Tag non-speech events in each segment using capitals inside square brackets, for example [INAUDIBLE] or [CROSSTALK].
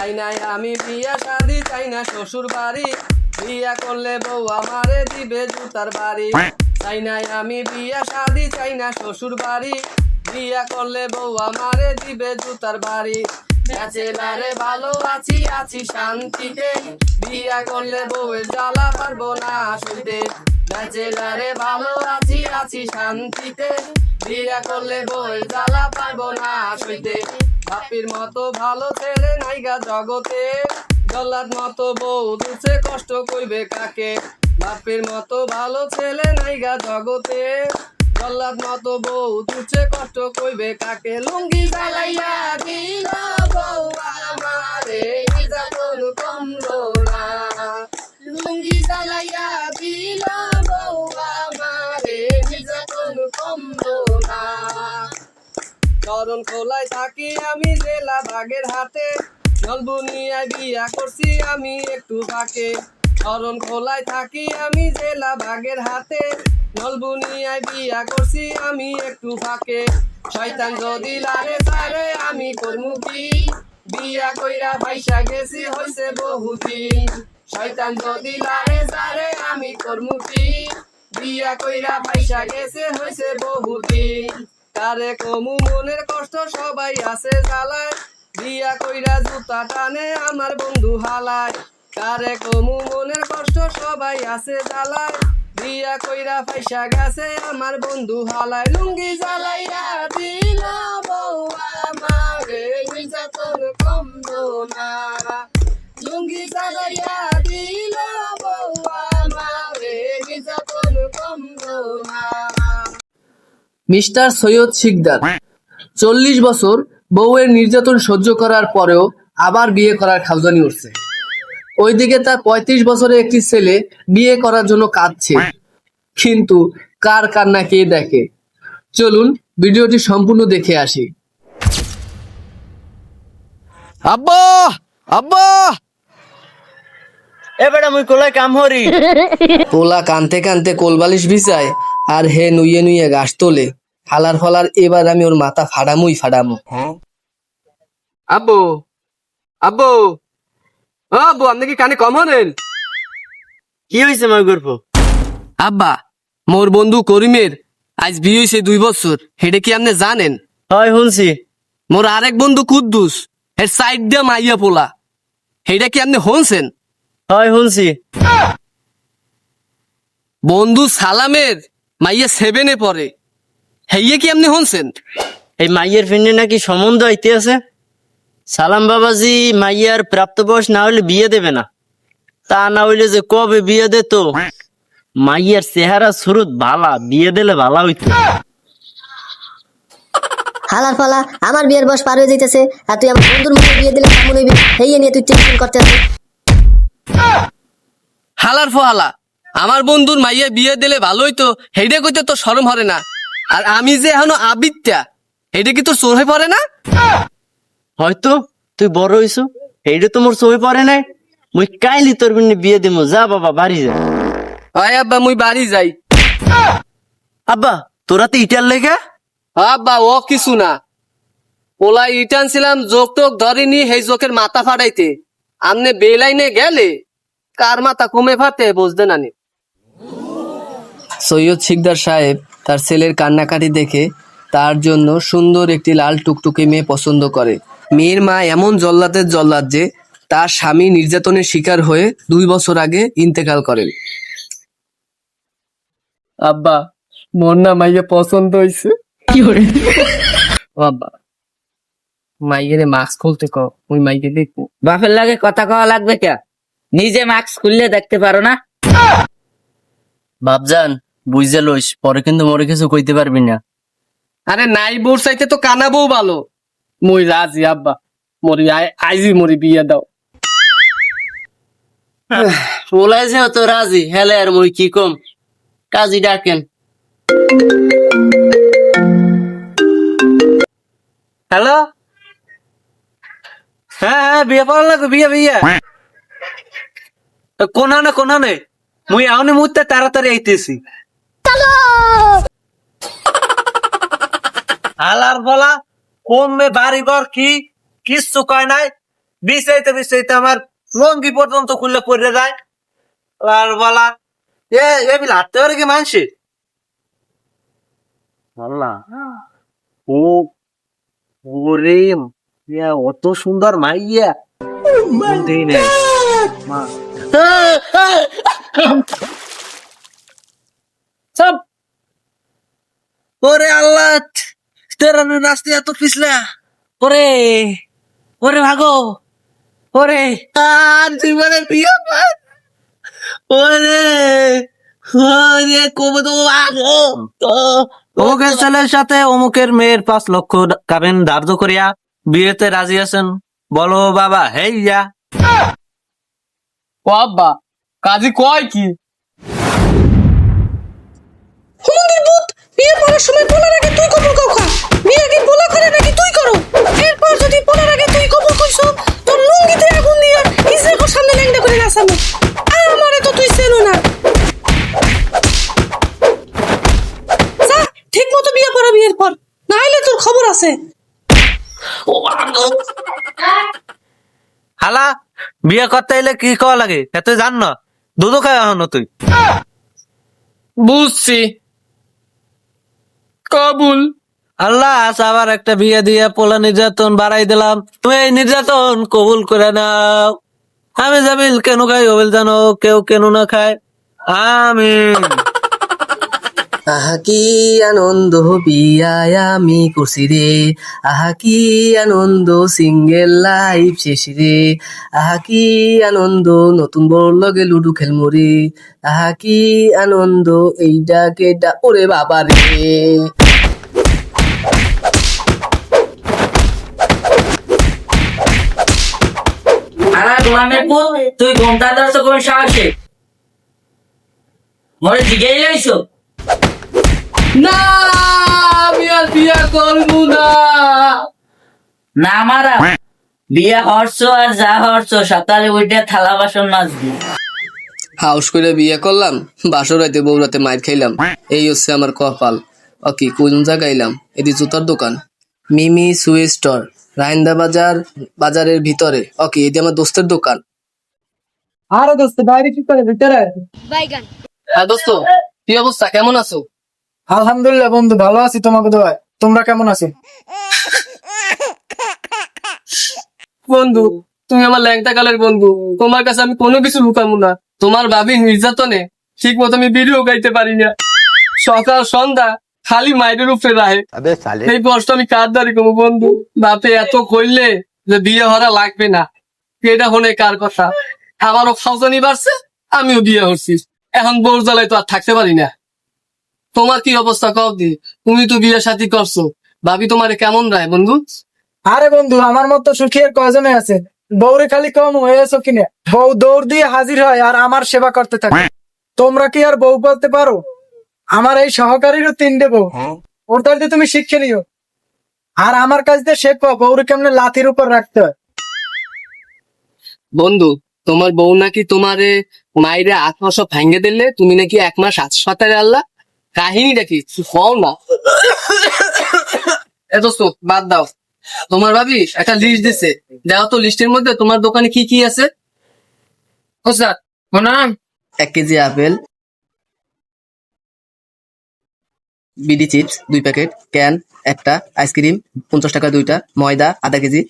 চাই নাই, আমি বিয়া শাদি চাই না, শ্বশুর বাড়ি। বিয়া করলে বউ আমারে দিবে জুতার বাড়ি। চাই নাই, আমি বিয়া শাদি চাই না, শ্বশুর বাড়ি। বিয়া করলে বউ আমারে দিবে জুতার বাড়ি। ব্যাচেলারে ভালো আছি আছি শান্তিতে। বিয়া করলে বউয়ের জ্বালা পারব না শুইতে ব্যাচেলারে ভালো আছি আছি শান্তিতে। বিয়া করলে বউয়ের জ্বালা পারব না শুইতে বাপির মতো ভালো ছেলে নাইগা জগতে। জল্লাদ মতো বউ দুছে কষ্ট কইবে কাকে? বাপের মতো ভালো ছেলে নাইগা জগতে। জল্লাদ মতো বউ দুছে কষ্ট কইবে কাকে? লুঙ্গি জ্বালাইয়া দিল বউ আমারে। নির্যাতন কমলো না। লুঙ্গি জ্বালাইয়া দিল বউ আমারে। নির্যাতন কমলো না। চরণ খোলায় থাকি আমি জেলা বাগের হাতে। জলবুনিয়া বিয়া করছি আমি একটু ফাঁকে চরণ খোলায় থাকি আমি জেলা বাগের হাতে। নলবুনিয়ায় বিয়া করছি আমি একটু ফাঁকে শয়তান যদি লারে সারে আমি করমু কি? বিয়া কইরা পয়সা গেছি হইছে বহুদিন শয়তান যদি লারে সারে আমি করমু বিয়া কইরা পয়সা গেছে হইছে বহুদিন কারে কমু মনের কষ্ট সবাই আছে জ্বালায়। বিয়া কইরা জুতা টানে আমার বন্ধু হালায়। কারে কমু মনের কষ্ট সবাই আছে জ্বালায়। বিয়া কইরা পয়সা গেছে আমার বন্ধু হালায়। লুঙ্গি জ্বালাইয়া দিল বউ আমারে। নির্যাতন কমলো না। লুঙ্গি জ্বালাইয়া মিস্টার সৈয়দ শিকদার। চল্লিশ বছর বউয়ের নির্যাতন সহ্য করার পরেও আবার বিয়ে করার খাউজানি উঠছে। ওইদিকে তার পঁয়ত্রিশ বছরের একটি ছেলে বিয়ে করার জন্য কাঁদছে। কিন্তু কার কান্না কে দেখে? চলুন ভিডিওটি সম্পূর্ণ দেখে আসি। আব্বা! আব্বা! এবারে মুই কোলায় কাম হরি পোলা কানতে কানতে কোলবালিশ বিছায় আর হে নুইয়ে নুইয়ে গাছ তোলে। হালার ফলার এবার আমি ওর মাথা ফাড়ামুই ফাড়ামু। আব্বু আব্বু ও আব্বু আপনি কি কানে কম হলেন? কি হয়েছে গর্ব? আব্বা মোর বন্ধু করিমের আজ বিয়ে হয়েছে দুই বছর হেডে কি আপনি জানেন? হয় শুনছি। মোর আরেক বন্ধু কুদ্দুস হের সাইড দিয়ে মাইয়া পোলা হেডা কি আপনি হনছেন? হয় শুনছি। বন্ধু সালামের মাইয়া সেভেনে পড়ে। হেইয়ে কি আপনি হনছেন এই মাইয়ের ফিন্ডে নাকি সম্বন্ধ আইতে আছে? সালাম বাবাজি মাইয়ার প্রাপ্তবয়স না হলে বিয়ে দেবে না। তা না হইলে যে কবে বিয়ে দে তো? মাইয়ার চেহারা সুরত ভালা বিয়ে দিলে ভালা হইতো। হালার ফালা আমার বিয়ের বয়স পার হয়ে যাইতেছে আর তুই আমার বন্ধুর মুখে বিয়ে দিলে কেমন হইবি? সেই নিয়ে তুই টেনশন করতে আছিস হালার ফহালা আমার বন্ধুর মাইয়া বিয়ে দিলে ভালোই তো হেডে কইতে তো শরম হরে না। আর আমি যে এখনও আবিত্যা হেডে কি তোর চোর হয়ে পড়ে না? হয়তো তুই বড় হইছো এইটা তো মোর সই পড়ে নাই। মুই কাইলি তোর বিনে বিয়ে দিমু যা বাবা বাড়ি যা। হয় আব্বা মুই বাড়ি যাই। আব্বা তোরা তো ইটার লেগা? আব্বা ও কিছু না। ওলা ইটান ছিলাম যোগ টোক ধরিনি সেই জোকের মাথা ফাটাইতে। আমনে বেলাইনে গেলে কার মাথা কমে ফাটে বুঝতে নানি সৈয়দ শিকদার সাহেব তার ছেলের কান্নাকাটি দেখে তার জন্য সুন্দর একটি লাল টুকটুকে মেয়ে পছন্দ করে। মেয়ের মা এমন জল্লাদের জল্লাদ যে তার স্বামী নির্যাতনের শিকার হয়ে দুই বছর আগে ইন্তেকাল করেন। আব্বা মোর না মাইয়া পছন্দ হয়েছে কি ও আব্বা মাইয়েরে মাস্ক খুলতে কো ওই মাইকে দেখব। বাপের লাগে কথা কওয়া লাগবে কে? নিজে মাস্ক খুললে দেখতে পারো না। বাপজান বুঝতে লইস পরে কিন্তু মরে কিছু কইতে পারবি না। আরে নাই বোর চাইতে তো কানাবো ভালো। মই রাজি আব্বা। মরি আই- আইজি মরি বিয়ে দাও। বলাই যে তো রাজি হেলে আর মুই কি কম? কাজী ডাকেন। হ্যালো? হ্যাঁ হ্যাঁ বিয়ে পাওয়ার বিয়ে বিয়ে। কোনানে কোনানে মুই আউনি মুহূর্তে তাড়াতাড়ি আইতেছি। হালার বলা কমবে বাড়ি ঘর কি? কিচ্ছু কয় নাই। বিছাইতে বিছাইতে আমার লঙ্গি পর্যন্ত খুললে পড়ে যায়। আর বলা এ এ বিল হাঁটতে পারে কি মানসি? আল্লাহ ও ওরে ইয়া, অত সুন্দর মাইয়া। মা। [LAUGHS] সব। ওরে আল্লাহ তেরা রাস্তা এত পিছলা। ওরে ওরে ভাগো ওরে। আর জীবনে বিয়ে কর। ওরে ওরে কবে তো ভাগো। অমুকের ছেলের সাথে অমুকের মেয়ের পাঁচ লক্ষ কাবেন ধার্য করিয়া বিয়েতে রাজি আছেন। বলো বাবা হেইয়া ও আব্বা কাজী কয় কি? বিয়ে সময় বলার আগে তুই কবুল কাউ খা। বিয়ে আগে বলা করে নাকি তুই করো? এরপর যদি বলার আগে তুই কবুল কইছো তোর লুঙ্গিতে আগুন দিয়া ইসরাকর সামনে ল্যাংডা করে নাচানো আমারে তো তুই চেনো না। যা ঠিক মতো বিয়ে পড়া বিয়ের পর। না হলে তোর খবর আছে। হালা বিয়ে করতে এলে কি কওয়া লাগে? তা তুই জান না। দুধও খাই এখনও তুই। বুঝছি। কবুল। আল্লাহ আবার একটা বিয়ে দিয়ে পোলা নির্যাতন বাড়াই দিলাম। তুমি এই নির্যাতন কবুল করে নাও। আমি জাবিল কেন খাই হবিল জানো? কেউ কেন না খায়। আমিন। আহা কি আনন্দ বিয়ায় আমি করছি রে। আহা কি আনন্দ সিঙ্গেল লাইফ শেষ রে। আহা কি আনন্দ নতুন বড় লগে লুডু খেলমু রে। আহা কি আনন্দ এইটা কেডা ওরে বাবা রে। আরে গোলামের পুত তুই ঘুমটা ধরছ কোন সাহসে। মরে জিগেই লইছো? না আমি আর বিয়া করব না। না মারা বিয়ে হরছ আর যা হরছ সকালে উঠে থালা বাসন মাজবি। হাউস করে বিয়ে করলাম বাসর রাইতে বউ রাতে মাইর খাইলাম। এই হচ্ছে আমার কপাল। ওকে কোন জায়গাইলাম এটি জুতার দোকান। মিমি সুই স্টোর। রাইন্দা বাজার বাজারের ভিতরে। ওকে এটি আমার দোস্তের দোকান। আরে দোস্ত বাইরে কি করে? ভিতরে? বাইগান। হ্যাঁ দোস্ত কি অবস্থা? কেমন আছো? আলহামদুলিল্লাহ বন্ধু ভালো আছি তোমাকে দোয়া তোমরা কেমন আছো? বন্ধু তুমি আমার ল্যাংটা কালের বন্ধু। তোমার কাছে আমি কোনো কিছু লুকাবো না। তোমার ভাবি নির্যাতনে ঠিক মতো আমি ভিডিও গাইতে পারি না। সকাল সন্ধ্যা খালি মাইরের উপরে রাহে। এই কষ্ট আমি কার দাঁড়ি করব বন্ধু? বাপে এত কইলে যে বিয়ে হরা লাগবে না। এটা হনে কার কথা? আমারও খাওয়ানি বাড়ছে আমিও বিয়ে হচ্ছি। এখন বোর জ্বালায় তো আর থাকতে পারি না। তোমার কি অবস্থা কব দি? তুমি তো বিয়ে সাথী করছ। ভাবি তোমারে কেমন রায় বন্ধু? আরে বন্ধু আমার মতো সুখী আর কজনে আছে? বউরে খালি কম হয়েছো কিনে। বউ দৌড় দিয়ে হাজির হয় আর আমার সেবা করতে থাকে। তোমরা কি আর বউ বলতে পারো? আমার এই সহকারীরও তিনটে বউ ওর তাহলে তুমি শিখে নিও। আর আমার কাছ দিয়ে শেখো বউরে কেমনে লাথির উপর রাখতে হয়? বন্ধু তোমার বউ নাকি তোমারে মাইরে আট মাস ভেঙে দিলে তুমি নাকি এক মাস হাসপাতালে আল্লাহ? কাহিনীটা কি হও না। এত তো বাদ দাও। তোমার ভাবি একটা লিস্ট দিছে। দাও তো লিস্টের মধ্যে তোমার দোকানে কি কি আছে? ও স্যার নাম এক কেজি আপেল বিডি চিপস দুই প্যাকেট, ক্যান একটা, আইসক্রিম পঞ্চাশ টাকা দুইটা, ময়দা আধা কেজি,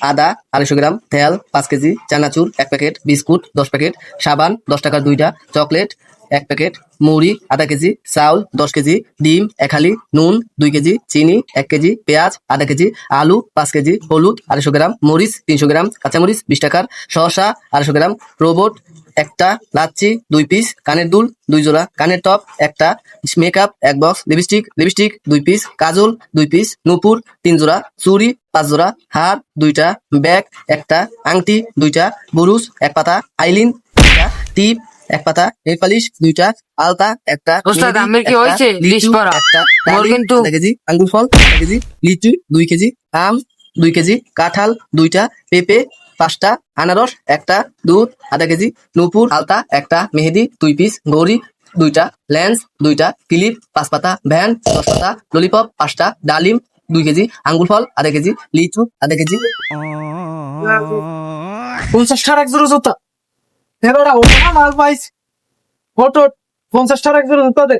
আদা আড়াইশো গ্রাম, তেল পাঁচ কেজি চানাচুর এক প্যাকেট, বিস্কুট দশ প্যাকেট, সাবান দশ টাকার দুইটা, চকলেট এক প্যাকেট, মুড়ি আধা কেজি, চাউল দশ কেজি, ডিম এক হালি, নুন দুই কেজি, চিনি এক কেজি, পেঁয়াজ আধা কেজি, আলু পাঁচ কেজি, হলুদ আড়াইশো গ্রাম, মরিচ তিনশো গ্রাম, কাঁচামরিচ বিশ টাকার, শসা আড়াইশো গ্রাম, রোবট একটা লাচ্ছি দুই পিস কানের দুল দুই জোড়া কানের টপ একটা মেকআপ এক বক্স লিপস্টিক লিপস্টিক দুই পিস কাজল দুই পিস নুপুর তিন জোড়া চুড়ি পাঁচ জোড়া হার দুইটা ব্যাগ একটা আংটি দুইটা বুরুস এক পাতা আইলিন টিপ এক পাতা নেল পালিশ দুইটা আলতা একটা ওস্তাদ, আমের কি হয়েছে? লিস্ট করা। একটা মোর কিন্তু- কেজি আঙ্গুর ফল কেজি লিচু দুই কেজি আম দুই কেজি কাঁঠাল দুইটা পেঁপে পাঁচটা, আনারস একটা, দুধ, আধা কেজি, নূপুর, আলতা একটা, মেহেদি, দুই পিস, গৌরি দুইটা, লেন্স দুইটা ক্লিপ পাঁচ পাতা ভ্যান দশ পাতা ললিপপ পাঁচটা, ডালিম দুই কেজি, আঙ্গুর ফল আধা কেজি, লিচু আধা কেজি। পঞ্চাশ এক জোড়া জুতা। এবার ওটা মাল পাইছি। পঞ্চাশ এক জোড়া জুতা দে।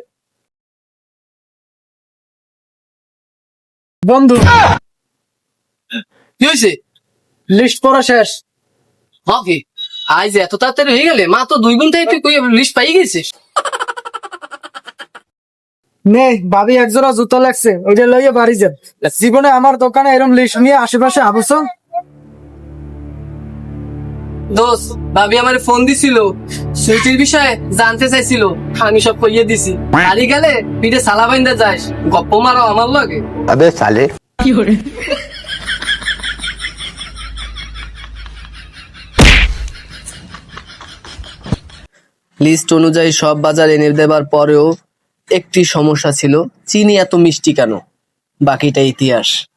বন্ধু, কি হয়েছে লিস্ট পড়া শেষ। হকি আজ এত তাড়াতাড়ি হয়ে গেলে মা তো দুই ঘণ্টা তুই কই লিস্ট পাই গেছিস নে ভাবি একজোড়া জুতো লাগছে ওইটা লইয়া বাড়ি যান। জীবনে আমার দোকানে লিস্ট নিয়ে আশেপাশে আবস দোস ভাবি আমার ফোন দিছিল সুইটির বিষয়ে জানতে চাইছিল আমি সব কইয়ে দিছি। বাড়ি গেলে পিঠে সালা বাইন্দা যাস গপ্প মারো আমার লগে। আবে সালে। কি লিস্ট অনুযায়ী সব বাজার এনে দেবার পরেও একটি সমস্যা ছিল, চিনি এত মিষ্টি কেন? বাকিটা ইতিহাস।